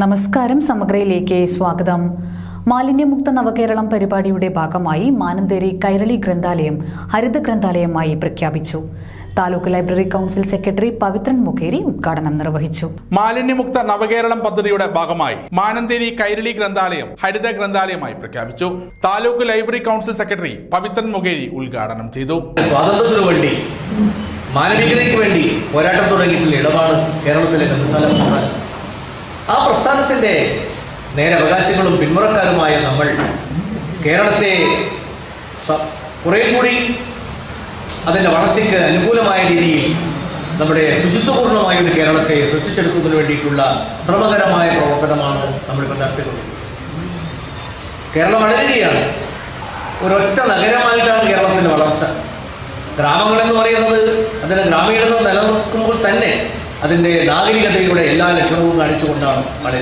നമസ്കാരം സമഗ്രയിലേക്ക് സ്വാഗതം. മാലിന്യമുക്ത നവകേരളം പരിപാടിയുടെ ഭാഗമായി മാനന്തേരി കൈരളി ഗ്രന്ഥാലയം ഹരിത ഗ്രന്ഥാലയമായി പ്രഖ്യാപിച്ചു. Taluk library council secretary Pavithran Mukheri ഉദ്ഘാടനം നിർവഹിച്ചു. മാലിന്യമുക്ത നവകേരളം പദ്ധതിയുടെ ഭാഗമായി മാനന്തേരി കൈരളി ഗ്രന്ഥാലയം ഹരിത ഗ്രന്ഥാലയമായി പ്രഖ്യാപിച്ചു. Taluk library council secretary Pavithran Mukheri ഉദ്ഘാടനം ചെയ്തു. സ്വാതന്ത്ര്യത്തിനു വേണ്ടി മാനവികതയ്ക്ക് വേണ്ടി പോരാട്ടം തുടങ്ങിയിട്ടുള്ള ഇടപാട് കേരളത്തിലെ ഗ്രന്ഥശാല പ്രസ്ഥാനം. ആ പ്രസ്ഥാനത്തിന്റെ നേരവകാശങ്ങളും പിന്മുറക്കാരുമായ നമ്മൾ കേരളത്തെ കുറേ കൂടി അതിന്റെ വളർച്ചയ്ക്ക് അനുകൂലമായ രീതിയിൽ നമ്മുടെ ശുചിത്വപൂർണമായ ഒരു കേരളത്തെ സൃഷ്ടിച്ചെടുക്കുന്നതിന് വേണ്ടിയിട്ടുള്ള ശ്രമകരമായ പ്രവർത്തനമാണ് നമ്മളിപ്പോൾ നടത്തിക്കൊണ്ടിരിക്കുന്നത്. കേരളം വളരുകയാണ്. ഒരൊറ്റ നഗരമായിട്ടാണ് കേരളത്തിന്റെ വളർച്ച. ഗ്രാമങ്ങളെന്ന് പറയുന്നത് അതിന് ഗ്രാമീണത നിലനിൽക്കുമ്പോൾ തന്നെ അതിന്റെ നാഗരികതയുടെ എല്ലാ ലക്ഷണവും കാണിച്ചുകൊണ്ടാണ് വളരെ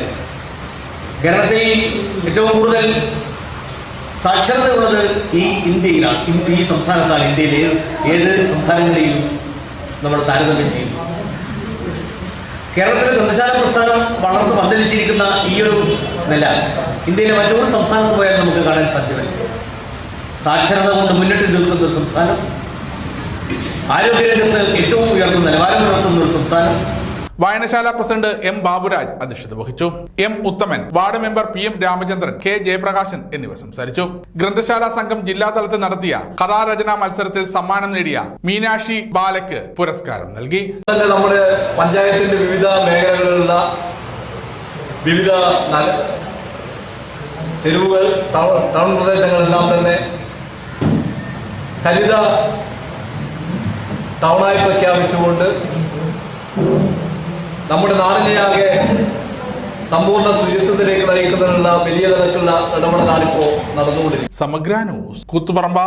കേരളത്തിൽ ഏറ്റവും കൂടുതൽ സാക്ഷരത ഉള്ളത് ഈ ഇന്ത്യയിലാണ്. ഈ സംസ്ഥാനത്താണ്. ഇന്ത്യയിൽ ഏത് ഏത് സംസ്ഥാനങ്ങളെയും നമ്മൾ താരതമ്യം ചെയ്യുന്നു. കേരളത്തിലെ ഗ്രന്ഥശാല പ്രസ്ഥാനം വളർന്ന് പന്തലിച്ചിരിക്കുന്ന ഈ ഒരു നില ഇന്ത്യയിലെ മറ്റൊരു സംസ്ഥാനത്ത് പോയാൽ നമുക്ക് കാണാൻ സാധ്യമല്ല. സാക്ഷരത കൊണ്ട് മുന്നിട്ട് നിൽക്കുന്ന ഒരു സംസ്ഥാനം ആരോഗ്യരംഗത്ത് ഏറ്റവും ഉയർന്ന നിലവാരം പുലർത്തുന്ന ഒരു സംസ്ഥാനം. വായനശാല പ്രസിഡന്റ് എം ബാബുരാജ് അധ്യക്ഷത വഹിച്ചു. M Uthaman ward member P M Ramachandran K Jayaprakashan എന്നിവർ സംസാരിച്ചു. ഗ്രന്ഥശാല സംഘം ജില്ലാ തലത്തിൽ നടത്തിയ കഥാരചനാ മത്സരത്തിൽ സമ്മാനം നേടിയ മീനാക്ഷി ബാലക്ക് പുരസ്കാരം നൽകി. തന്നെ നമ്മുടെ പഞ്ചായത്തിന്റെ വിവിധ മേഖലകളിലുള്ള വിവിധ തെരുവുകൾ ടൗൺ ടൗൺ പ്രദേശങ്ങളെല്ലാം തന്നെ ഹരിത ടൗണായി പ്രഖ്യാപിച്ചുകൊണ്ട് നമ്മുടെ നാടിനെയാകെ സമ്പൂർണ ശുചിത്വത്തിലേക്ക് നയിക്കുന്നതിനുള്ള വലിയ തരത്തിലുള്ള ഇടപെടലാണ് ഇപ്പോൾ നടന്നുകൊണ്ടിരിക്കുന്നത്. സമഗ്ര കൂത്തുപറമ്പ.